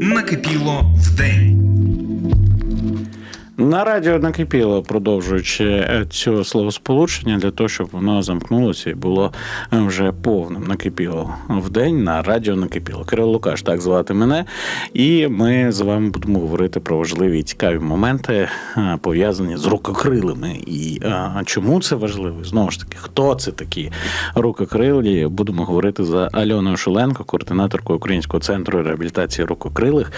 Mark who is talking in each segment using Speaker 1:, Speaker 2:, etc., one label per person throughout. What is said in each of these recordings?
Speaker 1: Накипіло вдень.
Speaker 2: На радіо накипіло, продовжуючи е, цього словосполучення, для того, щоб воно замкнулося і було е, вже повним. Накипіло в день на радіо накипіло. Кирило Лукаш, так звати мене. І ми з вами будемо говорити про важливі і цікаві моменти, е, пов'язані з рукокрилими. І е, чому це важливо? Знову ж таки, хто це такі рукокрилі? Будемо говорити за Альоною Шуленко, координаторкою Українського центру реабілітації рукокрилих.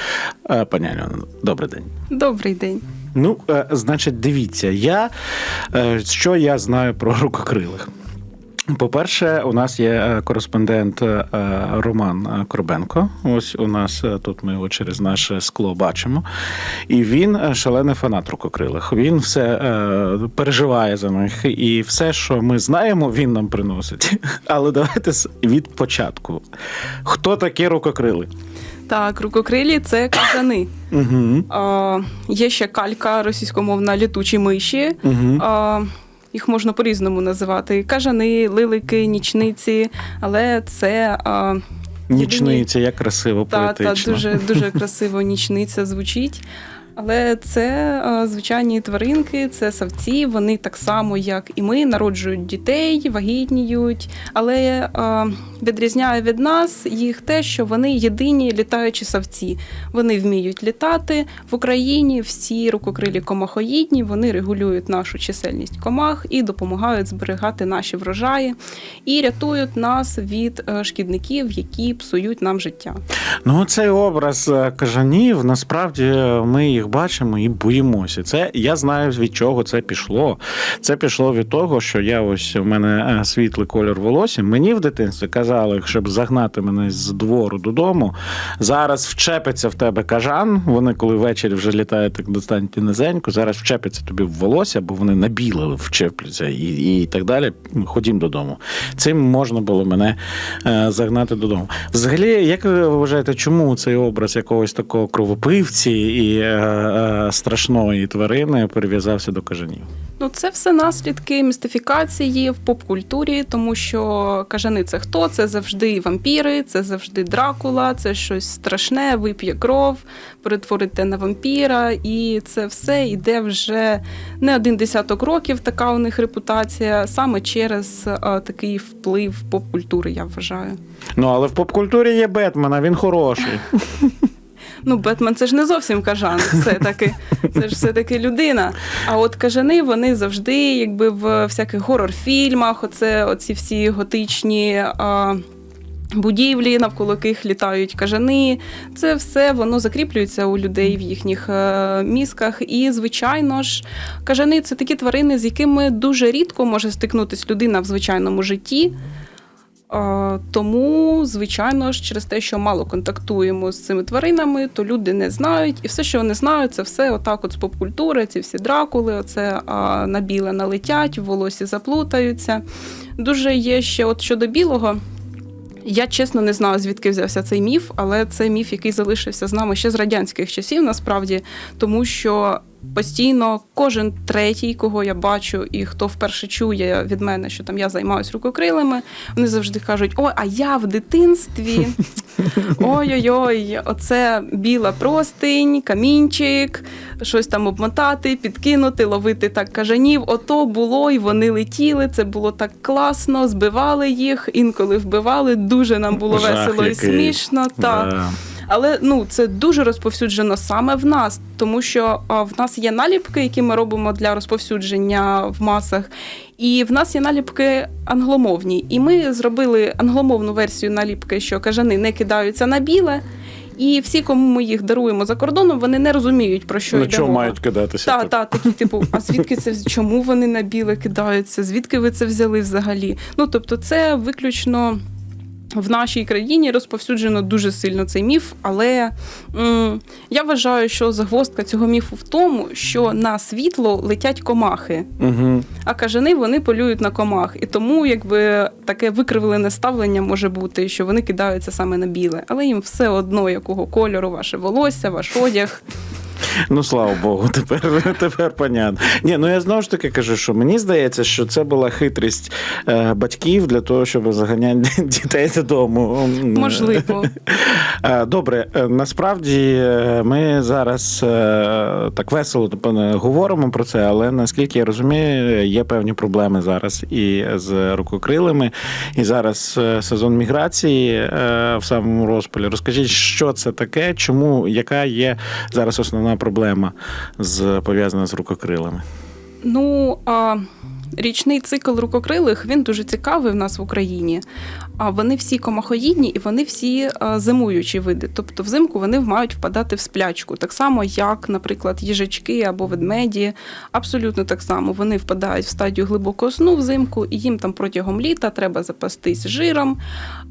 Speaker 2: Пані Альона, добрий день.
Speaker 3: Добрий день.
Speaker 2: Ну, е, значить, дивіться, я е, що я знаю про рукокрилих. По-перше, у нас є е, кореспондент Роман Корбенко. Ось у нас тут ми його через наше скло бачимо. І він шалений фанат рукокрилих. Він все переживає за них. І все, що ми знаємо, він нам приносить. Але давайте від початку. Хто такі рукокрили?
Speaker 3: Так, рукокрилі це кажани.
Speaker 2: Угу.
Speaker 3: А, є ще калька російськомовна літучі миші.
Speaker 2: Угу.
Speaker 3: А, їх можна по-різному називати: кажани, лилики, нічниці, але це. А,
Speaker 2: Нічниця, як красиво,
Speaker 3: Та, та дуже дуже красиво нічниця звучить. Але це е, звичайні тваринки, це савці. Вони так само, як і ми, народжують дітей, вагітніють. Але е, відрізняє від нас їх те, що вони єдині літаючі савці. Вони вміють літати в Україні. Всі рукокрилі комахоїдні, вони регулюють нашу чисельність комах і допомагають зберігати наші врожаї і рятують нас від е, шкідників, які псують нам життя.
Speaker 2: Ну, цей образ кажанів, насправді ми їх бачимо і боїмося. Це я знаю від чого це пішло. Це пішло від того, що я ось у мене е, світлий колір волосся. Мені в дитинстві казали, щоб загнати мене з двору додому. Зараз вчепиться в тебе кажан. Вони, коли ввечері вже літають так достануть низенько, зараз вчепиться тобі в волосся, бо вони набілили, вчепляться і, і так далі. Ходім додому. Цим можна було мене е, загнати додому. Взагалі, як ви вважаєте, чому цей образ якогось такого кровопивці і е, страшної тварини прив'язався до кажанів?
Speaker 3: Ну, це все наслідки містифікації в поп-культурі, тому що кажани це хто? Це завжди вампіри, це завжди дракула, це щось страшне, вип'є кров, перетворите на вампіра, і це все йде вже не один десяток років. Така у них репутація, саме через е, такий вплив поп-культури, я вважаю.
Speaker 2: Ну але в попкультурі є Бетмен, а він хороший.
Speaker 3: Ну, Бетмен це ж не зовсім кажан, все таки, це ж все-таки людина. А от кажани вони завжди, якби в всяких горор-фільмах, оце оці всі готичні. А, Будівлі, навколо яких літають кажани, це все воно закріплюється у людей в їхніх е, мізках. І, звичайно ж, кажани це такі тварини, з якими дуже рідко може стикнутися людина в звичайному житті. Тому, звичайно ж, через те, що мало контактуємо з цими тваринами, то люди не знають. І все, що вони знають, це все отак от з поп-культури, ці всі дракули, оце а, на біле налетять, в волосі заплутаються. Дуже є ще от щодо білого. Я чесно не знаю, звідки взявся цей міф, але це міф, який залишився з нами ще з радянських часів, насправді, тому що постійно кожен третій, кого я бачу, і хто вперше чує від мене, що там я займаюся рукокрилами, вони завжди кажуть: ой, а я в дитинстві. Ой-ой-ой, оце біла простинь, камінчик, щось там обмотати, підкинути, ловити так кажанів. Ото було, і вони летіли. Це було так класно, збивали їх, інколи вбивали. Дуже нам було
Speaker 2: Жах
Speaker 3: весело і смішно. Так.
Speaker 2: Да.
Speaker 3: Але ну це дуже розповсюджено саме в нас, тому що в нас є наліпки, які ми робимо для розповсюдження в масах. І в нас є наліпки англомовні. І ми зробили англомовну версію наліпки, що кажани не кидаються на біле. І всі, кому ми їх даруємо за кордоном, вони не розуміють про що
Speaker 2: На
Speaker 3: йде мова.
Speaker 2: мають кидатися?
Speaker 3: Та,
Speaker 2: тут?
Speaker 3: та, такі, типу, а звідки це чому вони на біле кидаються? Звідки ви це взяли взагалі? Ну тобто, це виключно. В нашій країні розповсюджено дуже сильно цей міф, але м, я вважаю, що загвоздка цього міфу в тому, що на світло летять комахи,
Speaker 2: Угу.
Speaker 3: а кажани вони полюють на комах. І тому якби таке викривлене ставлення може бути, що вони кидаються саме на біле, але їм все одно, якого кольору ваше волосся, ваш одяг.
Speaker 2: Ну, слава Богу, тепер, тепер понятно. Ні, ну я знову ж таки кажу, що мені здається, що це була хитрість е, батьків для того, щоб заганяти дітей додому.
Speaker 3: Можливо.
Speaker 2: Е, Добре, е, насправді е, ми зараз е, так весело говоримо про це, але наскільки я розумію, є певні проблеми зараз і з рукокрилами, і зараз сезон міграції е, в самому розпалі. Розкажіть, що це таке, чому, яка є зараз основна проблема з пов'язана з рукокрилами?
Speaker 3: Ну, а, річний цикл рукокрилих він дуже цікавий в нас в Україні. А вони всі комахоїдні і вони всі зимуючі види. Тобто взимку вони мають впадати в сплячку. Так само, як, наприклад, їжачки або ведмеді. Абсолютно так само. Вони впадають в стадію глибокого сну взимку, і їм там протягом літа треба запастись жиром.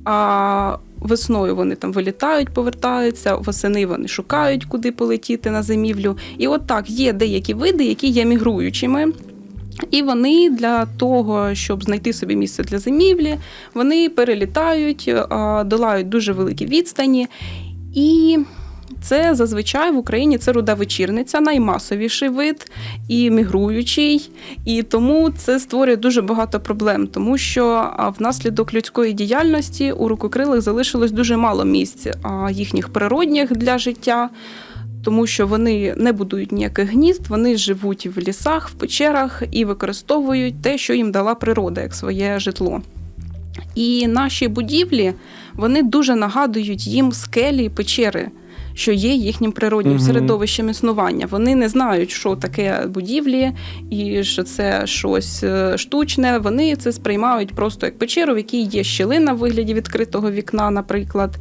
Speaker 3: А весною вони там вилітають, повертаються, восени вони шукають, куди полетіти на зимівлю. І от так є деякі види, які є мігруючими. І вони для того, щоб знайти собі місце для зимівлі, вони перелітають, долають дуже великі відстані. І це зазвичай в Україні це руда вечірниця, наймасовіший вид і мігруючий. І тому це створює дуже багато проблем, тому що внаслідок людської діяльності у рукокрилих залишилось дуже мало місць їхніх природних для життя тому що вони не будують ніяких гнізд, вони живуть в лісах, в печерах і використовують те, що їм дала природа, як своє житло. І наші будівлі вони дуже нагадують їм скелі і печери. Що є їхнім природнім
Speaker 2: Мгм.
Speaker 3: середовищем існування. Вони не знають, що таке будівлі і що це щось е, штучне. Вони це сприймають просто як печеру, в якій є щілина в вигляді відкритого вікна, наприклад.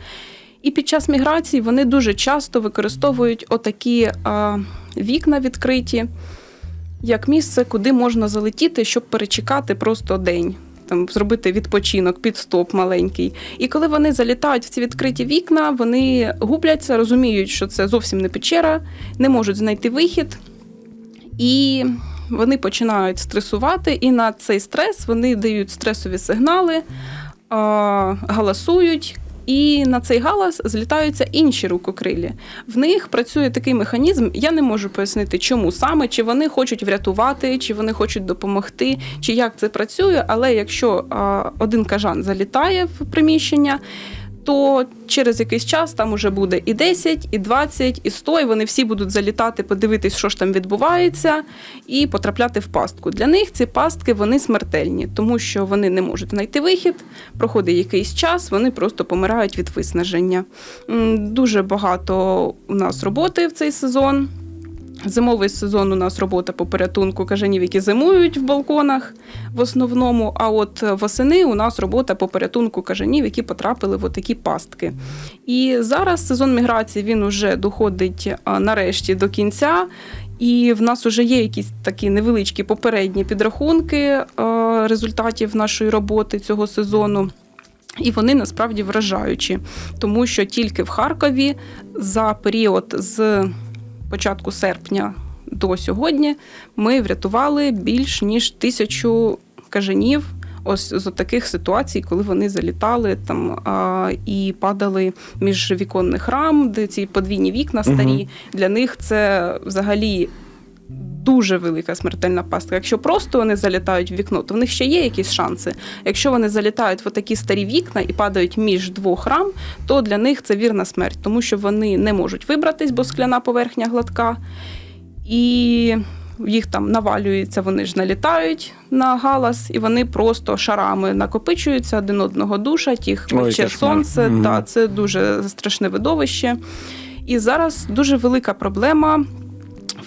Speaker 3: І під час міграції вони дуже часто використовують отакі а, вікна відкриті, як місце, куди можна залетіти, щоб перечекати просто день. Там зробити відпочинок, підстоп маленький. І коли вони залітають в ці відкриті вікна, вони губляться, розуміють, що це зовсім не печера, не можуть знайти вихід. І вони починають стресувати, і на цей стрес вони дають стресові сигнали, галасують. І на цей галас злітаються інші рукокрилі. В них працює такий механізм. Я не можу пояснити, чому саме, чи вони хочуть врятувати, чи вони хочуть допомогти, чи як це працює. Але якщо а, один кажан залітає в приміщення, то через якийсь час там уже буде і 10, і 20, і 100, і вони всі будуть залітати, подивитись, що ж там відбувається, і потрапляти в пастку. Для них ці пастки вони смертельні, тому що вони не можуть знайти вихід. Проходить якийсь час, вони просто помирають від виснаження. Дуже багато у нас роботи в цей сезон. Зимовий сезон у нас робота по порятунку кажанів, які зимують в балконах в основному. А от восени у нас робота по порятунку кажанів, які потрапили в такі пастки. І зараз сезон міграції він уже доходить нарешті до кінця. І в нас вже є якісь такі невеличкі попередні підрахунки е, результатів нашої роботи цього сезону. І вони насправді вражаючі, тому що тільки в Харкові за період з початку серпня до сьогодні ми врятували більш ніж тисячу кажанів. Ось з таких ситуацій, коли вони залітали там а, і падали між віконних рам, де ці подвійні вікна старі.
Speaker 2: Угу.
Speaker 3: Для них це взагалі дуже велика смертельна пастка. Якщо просто вони залітають в вікно, то в них ще є якісь шанси. Якщо вони залітають в такі старі вікна і падають між двох рам, то для них це вірна смерть, тому що вони не можуть вибратись, бо скляна поверхня гладка. І їх там навалюється, вони ж налітають на галас, і вони просто шарами накопичуються, один одного душать, їх пече сонце. Та, це дуже страшне видовище. І зараз дуже велика проблема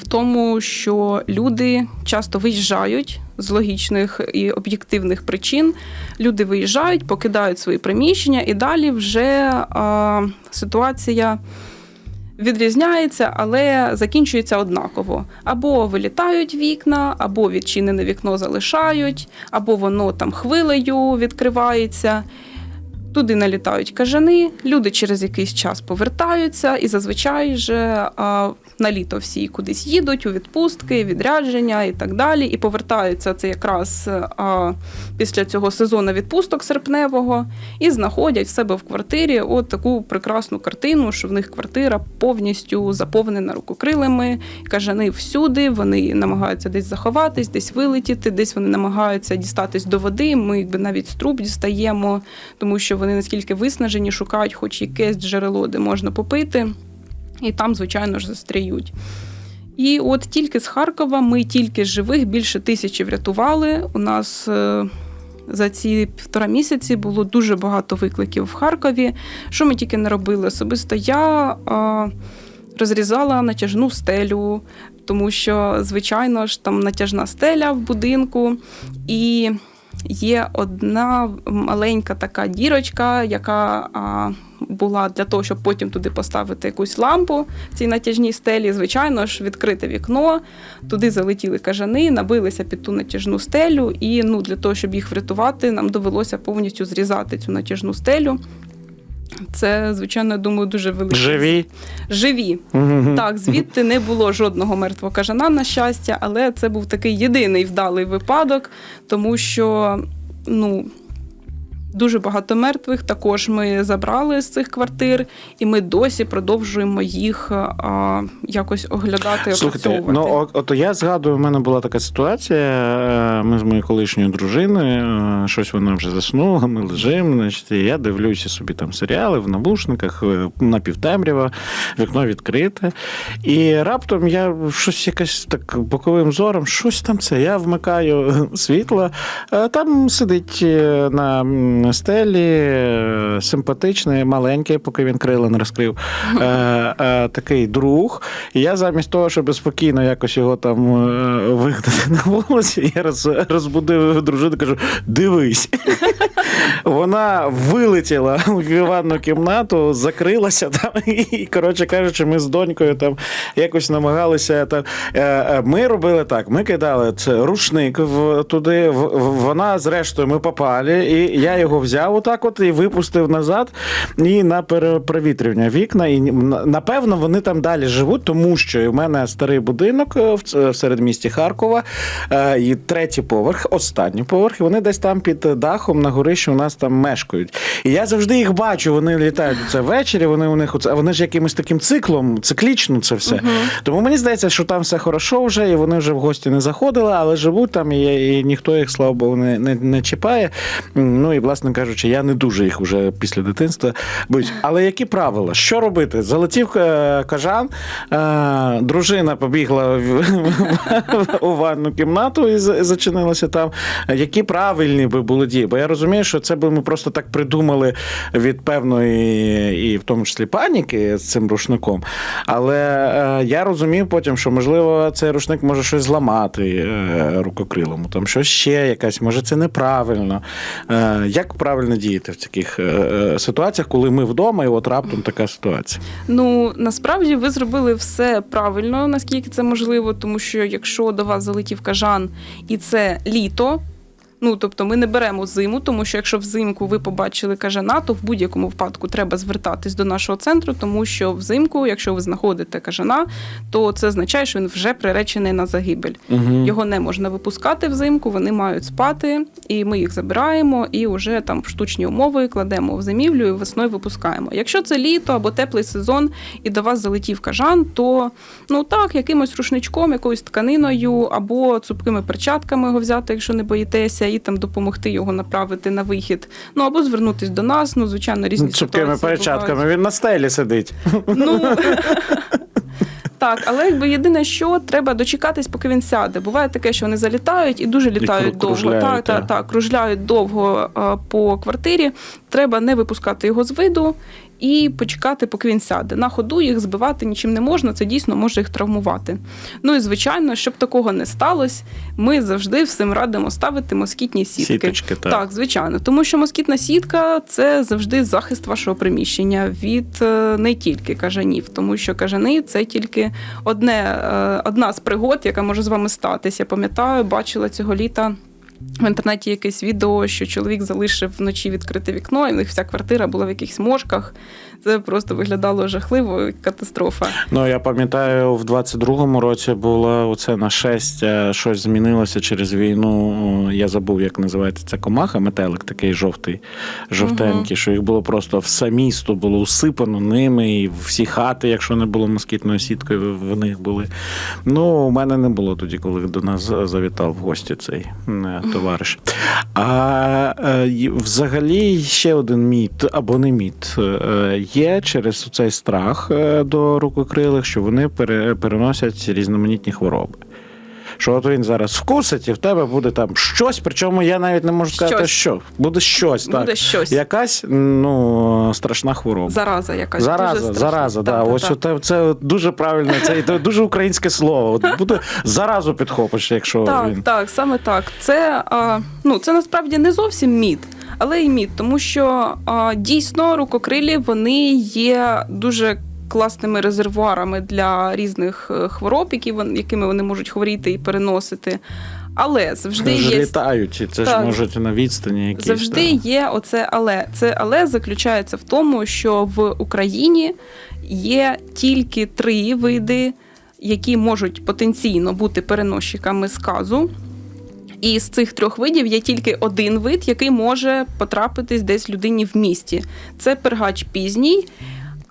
Speaker 3: в тому, що люди часто виїжджають з логічних і об'єктивних причин. Люди виїжджають, покидають свої приміщення, і далі вже а, ситуація. Відрізняється, але закінчується однаково. Або вилітають вікна, або відчинене вікно залишають, або воно там хвилею відкривається. Туди налітають кажани, люди через якийсь час повертаються, і зазвичай же а, на літо всі кудись їдуть у відпустки, відрядження і так далі. І повертаються це якраз а, після цього сезону відпусток серпневого і знаходять в себе в квартирі от таку прекрасну картину, що в них квартира повністю заповнена рукокрилами, кажани всюди. Вони намагаються десь заховатись, десь вилетіти, десь вони намагаються дістатись до води. Ми якби навіть з труб дістаємо, тому що вони наскільки виснажені, шукають хоч якесь джерело, де можна попити, і там, звичайно ж, застряють. І от тільки з Харкова ми тільки з живих більше тисячі врятували. У нас е, за ці півтора місяці було дуже багато викликів в Харкові. Що ми тільки не робили? Особисто я е, розрізала натяжну стелю, тому що, звичайно ж, там натяжна стеля в будинку, і є одна маленька така дірочка, яка а, була для того, щоб потім туди поставити якусь лампу в цій натяжній стелі. Звичайно ж, відкрите вікно, туди залетіли кажани, набилися під ту натяжну стелю, і ну, для того, щоб їх врятувати, нам довелося повністю зрізати цю натяжну стелю. Це, звичайно, я думаю, дуже велике.
Speaker 2: Живі.
Speaker 3: Живі. Так, звідти не було жодного мертвого кажана, на щастя, але це був такий єдиний вдалий випадок, тому що ну, дуже багато мертвих також ми забрали з цих квартир, і ми досі продовжуємо їх а, якось оглядати.
Speaker 2: Слухайте, ну от, я згадую, в мене була така ситуація. е, Ми з моєю колишньою дружиною, е, щось вона вже заснула, ми лежимо, значить, і я дивлюся собі там серіали в навушниках, е, напівтемрява, вікно відкрите. І раптом я щось якось так боковим зором, щось там це. Я вмикаю світло. е, Там сидить е, на стелі е, симпатичний, маленький, поки він крила не розкрив. е, е, Такий друг. І я замість того, щоб спокійно якось його там вигнати на вулиці, я роз, розбудив дружину, кажу: дивись. Вона вилетіла в ванну кімнату, закрилася там, і, коротше кажучи, ми з донькою там якось намагалися. Там, ми робили так: ми кидали це рушник в, туди, в- вона, зрештою, ми попали, і я його взяв отак от і випустив назад і на перепровітрювання вікна. І напевно вони там далі живуть, тому що в мене старий будинок е, в ц- в середмісті Харкова, е, і третій поверх, останній поверх, і вони десь там під дахом на горищі у нас там мешкають. І я завжди їх бачу. Вони літають це ввечері. Вони у них а вони ж якимось таким циклом, циклічно це все. Тому мені здається, що там все хорошо вже, і вони вже в гості не заходили, але живуть там, і, і ніхто їх, слава Богу, не, не, не чіпає. Ну і власне кажучи, я не дуже їх вже після дитинства боюсь. Але які правила? Що робити? Залетів е, кажан, е, дружина побігла у ванну кімнату і зачинилася там. Які правильні би були дії? Бо я розумію, що це би ми просто так придумали від певної, і в тому числі паніки з цим рушником. Але е, я розумів потім, що можливо цей рушник може щось зламати рукокрилому, там щось ще якась, може це неправильно. Е, правильно діяти в таких е, е, ситуаціях, коли ми вдома, і от раптом така ситуація?
Speaker 3: Ну насправді ви зробили все правильно, наскільки це можливо, тому що якщо до вас залетів кажан і це літо. Ну, тобто ми не беремо зиму, тому що якщо взимку ви побачили кажана, то в будь-якому випадку треба звертатись до нашого центру, тому що взимку, якщо ви знаходите кажана, то це означає, що він вже приречений на загибель.
Speaker 2: Угу.
Speaker 3: Його не можна випускати взимку, вони мають спати, і ми їх забираємо і вже там в штучні умови кладемо в зимівлю і весною випускаємо. Якщо це літо або теплий сезон, і до вас залетів кажан, то ну так, якимось рушничком, якоюсь тканиною або цупкими перчатками його взяти, якщо не боїтеся, і там допомогти його направити на вихід. Ну або звернутись до нас. Ну, звичайно, різні
Speaker 2: Цупкими
Speaker 3: ситуації
Speaker 2: перчатками.
Speaker 3: бувають.
Speaker 2: Він на стелі сидить.
Speaker 3: Ну так, але якби єдине, що треба дочекатись, поки він сяде. Буває таке, що вони залітають і дуже літають
Speaker 2: кру-
Speaker 3: довго. Так,
Speaker 2: так,
Speaker 3: так. кружляють довго е, по квартирі. Треба не випускати його з виду і почекати, поки він сяде. На ходу їх збивати нічим не можна, це дійсно може їх травмувати. Ну і звичайно, щоб такого не сталося, ми завжди всім радимо ставити москітні сітки.
Speaker 2: Сіточки, так.
Speaker 3: Так, звичайно, тому що москітна сітка це завжди захист вашого приміщення від е, не тільки кажанів, тому що кажани це тільки одне, е, одна з пригод, яка може з вами статися. Я пам'ятаю, бачила цього літа. В інтернеті якесь відео, що чоловік залишив вночі відкрите вікно, і в них вся квартира була в якихось мошках. Це просто виглядало жахливо, катастрофа.
Speaker 2: Ну я пам'ятаю, в 22-му році було оце нашестя, щось змінилося через війну. Я забув, як називається ця комаха, метелик такий жовтий, жовтенький, що їх було просто все місто було усипано ними, і всі хати, якщо не було москітною сіткою, в них були. Ну, у мене не було тоді, коли до нас завітав в гості цей е, товариш. А е, взагалі ще один міт або не міт е, є через цей страх е, до рукокрилих, що вони пере- переносять різноманітні хвороби. Що от він зараз вкусить, і в тебе буде там щось, причому я навіть не можу сказати,
Speaker 3: Щось.
Speaker 2: що. Буде щось, так.
Speaker 3: Буде щось.
Speaker 2: Якась ну, страшна хвороба.
Speaker 3: Зараза якась.
Speaker 2: Зараза,
Speaker 3: дуже
Speaker 2: зараза, да.
Speaker 3: Та,
Speaker 2: Ось
Speaker 3: та.
Speaker 2: оте- це дуже правильно, це, це дуже українське слово. От буде заразу підхопиш, якщо
Speaker 3: Так,
Speaker 2: він.
Speaker 3: так, саме так. Це, а, ну, це насправді не зовсім міт, але й міт, тому що дійсно рукокрилі вони є дуже класними резервуарами для різних е, хвороб, які вон, якими вони можуть хворіти і переносити. Але завжди
Speaker 2: Вони ж
Speaker 3: є
Speaker 2: літають, і це ж можуть на відстані якісь.
Speaker 3: Завжди
Speaker 2: так.
Speaker 3: є оце але. Це але заключається в тому, що в Україні є тільки три види, які можуть потенційно бути переносчиками сказу. І з цих трьох видів є тільки один вид, який може потрапитись десь людині в місті. Це пергач пізній.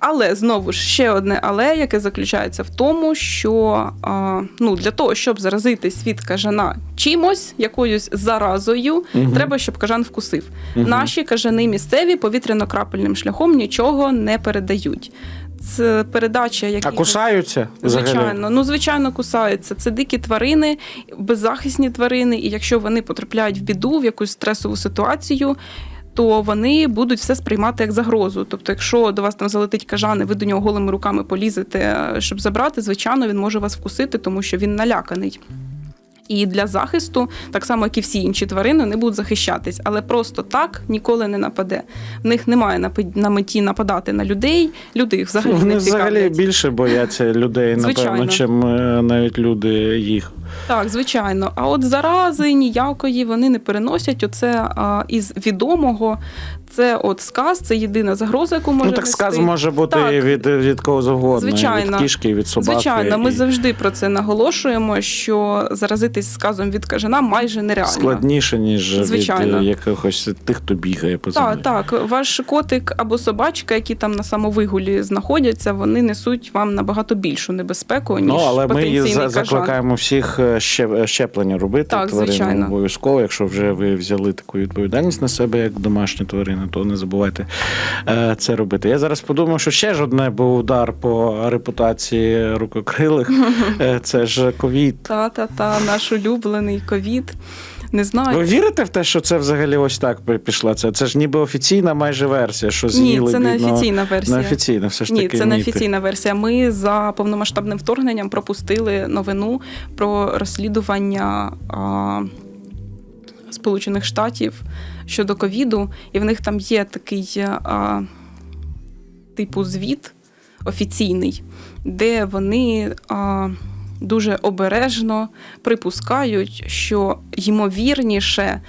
Speaker 3: Але знову ж ще одне але, яке заключається в тому, що а, ну, для того, щоб заразитись від кажана чимось, якоюсь заразою,
Speaker 2: Мгм.
Speaker 3: треба, щоб кажан вкусив.
Speaker 2: Мгм.
Speaker 3: Наші кажани місцеві повітряно-крапельним шляхом нічого не передають. Це передача, які
Speaker 2: А кусаються? взагалі?
Speaker 3: Звичайно, ну звичайно, кусаються. Це дикі тварини, беззахисні тварини, і якщо вони потрапляють в біду, в якусь стресову ситуацію. То вони будуть все сприймати як загрозу. Тобто, якщо до вас там залетить кажан, і ви до нього голими руками полізете, е, щоб забрати, звичайно, він може вас вкусити, тому що він наляканий. І для захисту, так само як і всі інші тварини, вони будуть захищатись, але просто так ніколи не нападе. В них немає на меті нападати на людей. Люди їх взагалі
Speaker 2: Вони
Speaker 3: не
Speaker 2: взагалі більше бояться людей, напевно,
Speaker 3: Звичайно.
Speaker 2: чим е, навіть люди їх.
Speaker 3: Так, звичайно. А от зарази ніякої вони не переносять. Оце а, із відомого. Це от сказ, це єдина загроза, яку може
Speaker 2: ну так
Speaker 3: нести.
Speaker 2: сказ може бути
Speaker 3: Так.
Speaker 2: від, від кого завгодно.
Speaker 3: Звичайно.
Speaker 2: Від кішки, від собаки.
Speaker 3: Звичайно, ми
Speaker 2: і
Speaker 3: завжди про це наголошуємо, що заразитись сказом від кажана майже нереально.
Speaker 2: Складніше, ніж
Speaker 3: Звичайно.
Speaker 2: від е, якихось тих, хто бігає по землі.
Speaker 3: Так, так. Ваш котик або собачка, які там на самовигулі знаходяться, вони несуть вам набагато більшу небезпеку, ніж
Speaker 2: Ну, але ми
Speaker 3: потенційний
Speaker 2: за-
Speaker 3: кажан.
Speaker 2: закликаємо всіх е, ще- щеплення робити.
Speaker 3: Так,
Speaker 2: тварин
Speaker 3: звичайно.
Speaker 2: обов'язково. Якщо вже ви взяли таку відповідальність на себе як домашні тварини, то не забувайте е, це робити. Я зараз подумав, що ще ж одне був удар по репутації рукокрилих. Е, Це ж ковід.
Speaker 3: Та-та-та, наш улюблений ковід. Не знаю.
Speaker 2: Ви вірите в те, що це взагалі ось так пішла? Це, це ж ніби офіційна майже версія, що
Speaker 3: Ні, це не офіційна версія.
Speaker 2: Не офіційна, все ж
Speaker 3: Ні,
Speaker 2: таки.
Speaker 3: це не офіційна версія. Ми за повномасштабним вторгненням пропустили новину про розслідування а, Сполучених Штатів щодо ковіду, і в них там є такий а, типу звіт офіційний, де вони. А, Дуже обережно припускають, що ймовірніше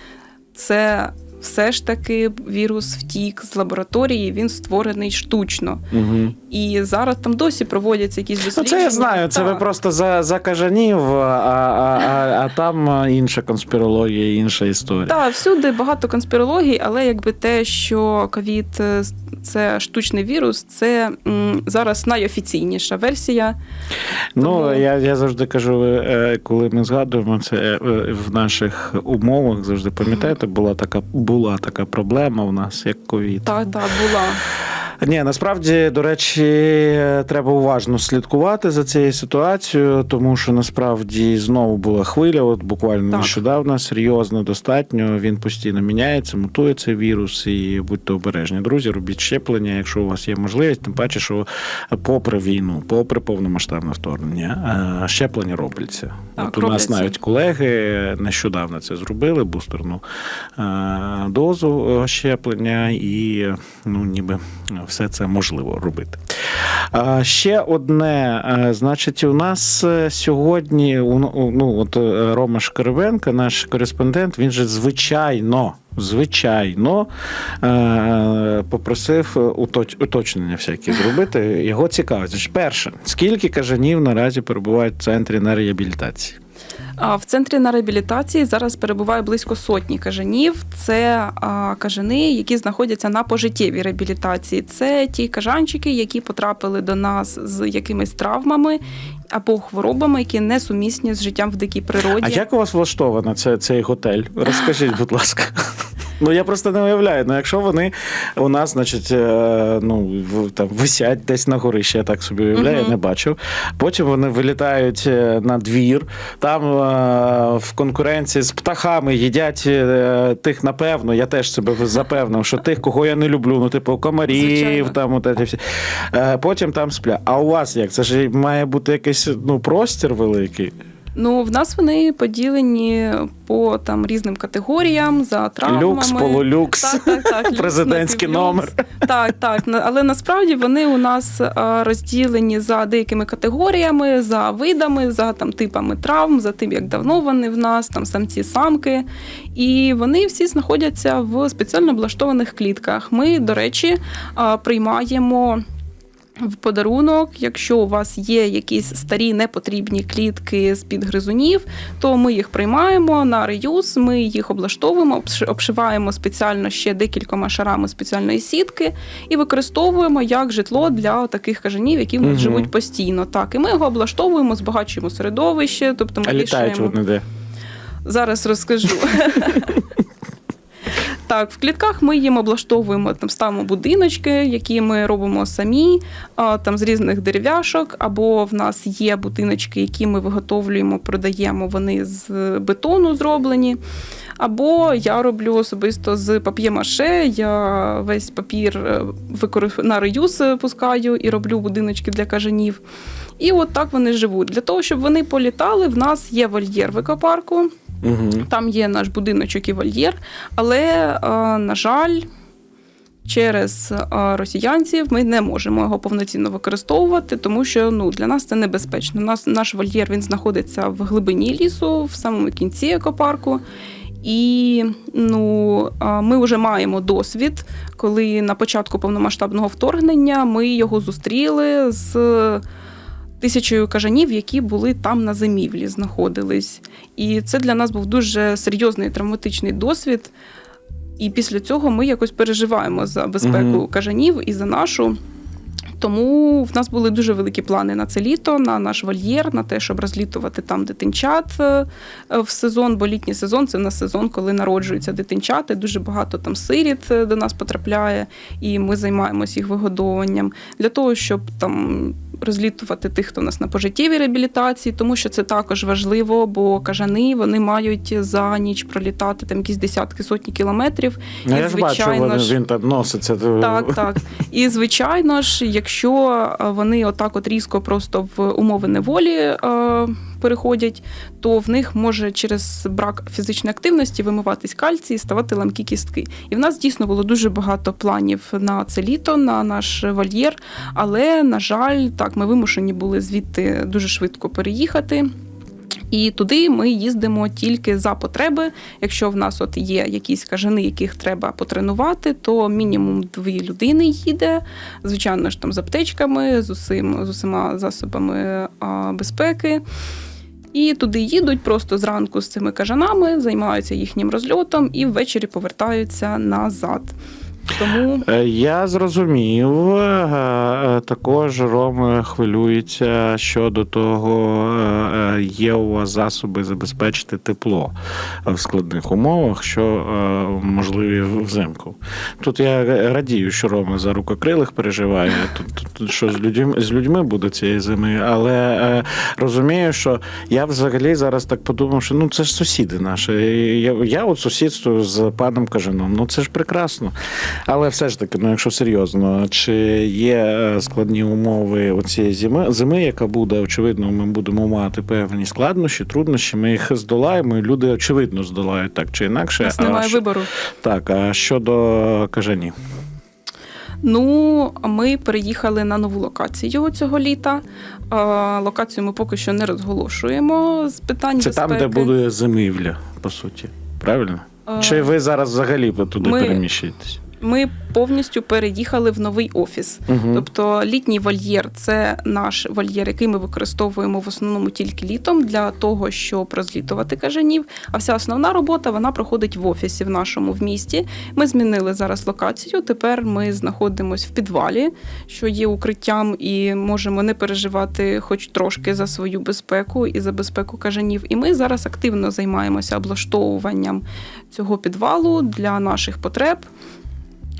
Speaker 3: це все ж таки вірус втік з лабораторії, він створений штучно.
Speaker 2: Мгм.
Speaker 3: І зараз там досі проводяться якісь
Speaker 2: Ну, це я знаю. Це ви просто за, за кажанів, а, а, а, а там інша конспірологія, інша історія.
Speaker 3: Так, всюди багато конспірологій, але якби те, що ковід е, це штучний вірус, це м, зараз найофіційніша версія.
Speaker 2: Ну
Speaker 3: Тому-
Speaker 2: я, я завжди кажу, е, коли ми згадуємо це е, в наших умовах, завжди пам'ятаєте, була така була така проблема у нас, як ковід.
Speaker 3: Так, так, була.
Speaker 2: Ні, насправді, до речі, треба уважно слідкувати за цією ситуацією, тому що насправді знову була хвиля, от буквально
Speaker 3: Так.
Speaker 2: нещодавно, серйозно, достатньо. Він постійно міняється, мутує цей вірус, і будьте обережні. Друзі, робіть щеплення, якщо у вас є можливість, тим паче, що попри війну, попри повномасштабне вторгнення, е, щеплення робляться.
Speaker 3: Так,
Speaker 2: от у нас навіть колеги нещодавно це зробили, бустерну е, дозу е, щеплення, і ну ніби все це можливо робити. Ще одне, е, значить, у нас е, сьогодні ну, от е, Рома Шкарбенко, наш кореспондент, він же звичайно. Звичайно, попросив уточнення всякі зробити. Його цікавить. Перше, скільки кажанів наразі перебувають в центрі на реабілітації?
Speaker 3: А в центрі на реабілітації зараз перебуває близько сотні кажанів. Це кажани, які знаходяться на пожиттєвій реабілітації. Це ті кажанчики, які потрапили до нас з якимись травмами або хворобами, які не сумісні з життям в дикій природі.
Speaker 2: А як у вас влаштовано це, цей готель? Розкажіть, будь ласка. Ну я просто не уявляю. Ну, якщо вони у нас, значить, е, ну там висять десь на горищі, я так собі уявляю, я не бачив. Потім вони вилітають е, на двір, там е, в конкуренції з птахами їдять е, тих, напевно, я теж себе запевнив, що тих, кого я не люблю, ну, типу, комарів,
Speaker 3: Звичайно.
Speaker 2: там от ці всі. Е, Потім там сплять. А у вас як? Це ж має бути якийсь ну, простір великий.
Speaker 3: Ну, в нас вони поділені по там різним категоріям за травмами.
Speaker 2: Люкс, полулюкс.
Speaker 3: Так, так, так. люкс,
Speaker 2: Президентський номер.
Speaker 3: Так, так. Але насправді вони у нас розділені за деякими категоріями, за видами, за там типами травм, за тим, як давно вони в нас, там самці, самки. І вони всі знаходяться в спеціально облаштованих клітках. Ми, до речі, приймаємо. В подарунок, якщо у вас є якісь старі непотрібні клітки з під гризунів, то ми їх приймаємо на реюз, ми їх облаштовуємо, обш- обшиваємо спеціально ще декількома шарами спеціальної сітки і використовуємо як житло для таких кажанів, які в нас
Speaker 2: Мгм.
Speaker 3: живуть постійно. Так, і ми його облаштовуємо, збагачуємо середовище, тобто ми
Speaker 2: А літають вони де?
Speaker 3: Зараз розкажу. Так, в клітках ми їм облаштовуємо там ставимо будиночки, які ми робимо самі, там з різних дерев'яшок, або в нас є будиночки, які ми виготовлюємо, продаємо. Вони з бетону зроблені. Або я роблю особисто з пап'є-маше, я весь папір е, на реюз е, пускаю і роблю будиночки для кажанів. І от так вони живуть. Для того, щоб вони політали, в нас є вольєр в екопарку. Там є наш будиночок і вольєр, але, е, на жаль, через е, росіянців ми не можемо його повноцінно використовувати, тому що ну, для нас це небезпечно. Нас, наш вольєр він знаходиться в глибині лісу, в самому кінці екопарку. І ну, ми вже маємо досвід, коли на початку повномасштабного вторгнення ми його зустріли з тисячою кажанів, які були там на зимівлі, знаходились. І це для нас був дуже серйозний травматичний досвід. І після цього ми якось переживаємо за безпеку
Speaker 2: Мгм.
Speaker 3: кажанів і за нашу. Тому в нас були дуже великі плани на це літо, на наш вольєр, на те, щоб розлітувати там дитинчат е, в сезон, бо літній сезон це на сезон, коли народжуються дитинчати. Дуже багато там сиріт е, до нас потрапляє, і ми займаємося їх вигодовуванням для того, щоб там розлітувати тих, хто у нас на пожиттєвій реабілітації, тому що це також важливо, бо кажани вони мають за ніч пролітати там якісь десятки сотні кілометрів.
Speaker 2: Ну,
Speaker 3: І,
Speaker 2: я ж бачу,
Speaker 3: звичайно ж-
Speaker 2: він там носиться.
Speaker 3: Так, так. І звичайно ж, якщо е, вони отак от різко просто в умови неволі е, переходять, то в них може через брак фізичної активності вимиватись кальцій і ставати ламкі кістки. І в нас дійсно було дуже багато планів на це літо, на наш вольєр. Але, на жаль, так, ми вимушені були звідти дуже швидко переїхати. І туди ми їздимо тільки за потреби. Якщо в нас от є якісь кажани, яких треба потренувати, то мінімум дві людини їде. Звичайно ж там з аптечками, з усім з усіма засобами а, безпеки. І туди їдуть просто зранку з цими кажанами, займаються їхнім розльотом і ввечері повертаються назад. Тому
Speaker 2: Е, Я зрозумів. Е, е, Також Ром хвилюється щодо того, є у вас засоби забезпечити тепло в складних умовах, що можливі взимку. Тут я радію, що Рома за рукокрилих переживає. Тут, тут, що з людьми, з людьми буде цієї зими, але розумію, що я взагалі зараз так подумав, що ну це ж сусіди наші. Я, я от сусідствую з паном Кажаном. Ну це ж прекрасно. Але все ж таки, ну якщо серйозно, чи є е, складні умови оцієї зими, зими, яка буде, очевидно, ми будемо мати певні складнощі, труднощі, ми їх здолаємо, і люди очевидно здолають так чи
Speaker 3: у
Speaker 2: інакше.
Speaker 3: нас
Speaker 2: А
Speaker 3: немає
Speaker 2: що-
Speaker 3: вибору.
Speaker 2: Так, а щодо кажанів.
Speaker 3: Ну, ми переїхали на нову локацію цього літа. Локацію ми поки що не розголошуємо з питань
Speaker 2: Це
Speaker 3: безпеки.
Speaker 2: там, де буде зимівля, по суті. Правильно? Чи ви зараз взагалі туди
Speaker 3: ми-
Speaker 2: переміщуєтесь?
Speaker 3: Ми повністю переїхали в новий офіс.
Speaker 2: Угу.
Speaker 3: Тобто літній вольєр це наш вольєр, який ми використовуємо в основному тільки літом для того, щоб розлітувати кажанів. А вся основна робота вона проходить в офісі в нашому в місті. Ми змінили зараз локацію. Тепер ми знаходимося в підвалі, що є укриттям, і можемо не переживати хоч трошки за свою безпеку і за безпеку кажанів. І ми зараз активно займаємося облаштовуванням цього підвалу для наших потреб.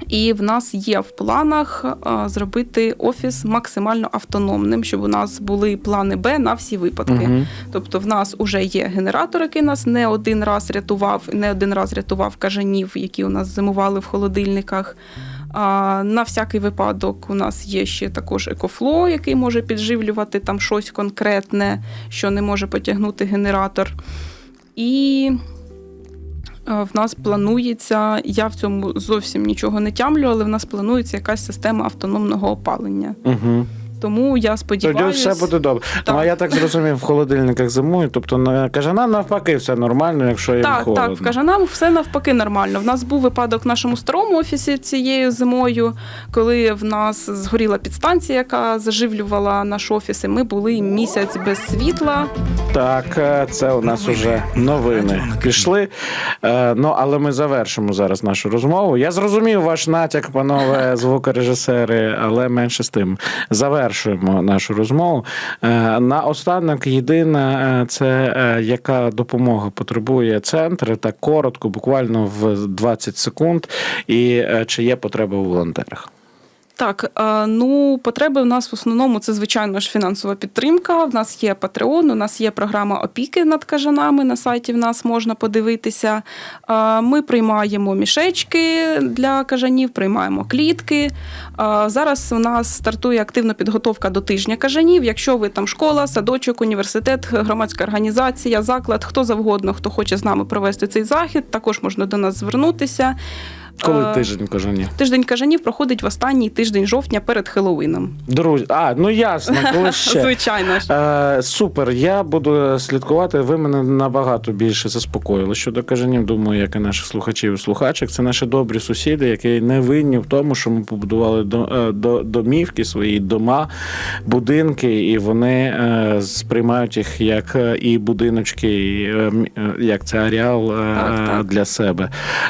Speaker 3: І в нас є в планах зробити офіс максимально автономним, щоб у нас були плани Б на всі випадки.
Speaker 2: Угу.
Speaker 3: Тобто, в нас вже є генератор, який нас не один раз рятував, не один раз рятував кажанів, які у нас зимували в холодильниках. А, на всякий випадок у нас є ще також екофло, який може підживлювати там щось конкретне, що не може потягнути генератор. І е, в нас планується, я в цьому зовсім нічого не тямлю, але в нас планується якась система автономного опалення.
Speaker 2: Угу.
Speaker 3: Тому я сподіваюся.
Speaker 2: Тоді все буде добре.
Speaker 3: Так.
Speaker 2: Ну, а я так зрозумів, в холодильниках зимують, тобто на кажана навпаки все нормально, якщо їм
Speaker 3: Так,
Speaker 2: холодно.
Speaker 3: так, в кажанам все навпаки нормально. В нас був випадок в нашому старому офісі цією зимою, коли в нас згоріла підстанція, яка заживлювала наш офіс, і ми були місяць без світла.
Speaker 2: Так, е, це у нас уже новини пішли. Е, Ну, але ми завершимо зараз нашу розмову. Я зрозумів ваш натяк, панове звукорежисери, але менше з тим. Завершуємо нашу розмову. На останок єдине, е, це е, яка допомога потребує центр, так коротко, буквально в 20 секунд. І е, чи є потреба у волонтерах?
Speaker 3: Так, е, ну потреби в нас в основному це звичайно ж фінансова підтримка. В нас є Patreon, у нас є програма опіки над кажанами. На сайті в нас можна подивитися. Е, Ми приймаємо мішечки для кажанів, приймаємо клітки. Е, Зараз у нас стартує активна підготовка до тижня кажанів. Якщо ви там школа, садочок, університет, громадська організація, заклад, хто завгодно, хто хоче з нами провести цей захід, також можна до нас звернутися.
Speaker 2: Коли
Speaker 3: Е,
Speaker 2: тиждень кажанів?
Speaker 3: Тиждень кажанів проходить в останній тиждень жовтня перед Хеллоуіном.
Speaker 2: Друзі, а ну ясно, коли ще.
Speaker 3: Звичайно ж.
Speaker 2: Е, супер, я буду слідкувати. Ви мене набагато більше заспокоїли щодо кажанів. Думаю, як і наших слухачів і слухачок. Це наші добрі сусіди, які не винні в тому, що ми побудували до, е, до, домівки, свої дома, будинки, і вони е, сприймають їх як е, і будиночки, і, е, як це аріал е,
Speaker 3: Так, так.
Speaker 2: для себе.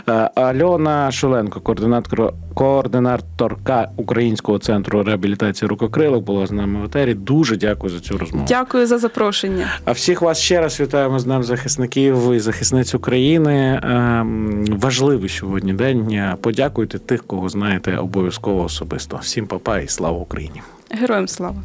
Speaker 2: Е, Альона Шуленко, координатор, координаторка Українського центру реабілітації рукокрилок, була з нами в етері. Дуже дякую за цю розмову.
Speaker 3: Дякую за запрошення.
Speaker 2: А всіх вас ще раз вітаємо з Днем захисників і захисниць України. Ем, Важливий сьогодні день. Подякуйте тих, кого знаєте обов'язково особисто. Всім папа і слава Україні!
Speaker 3: Героям слава.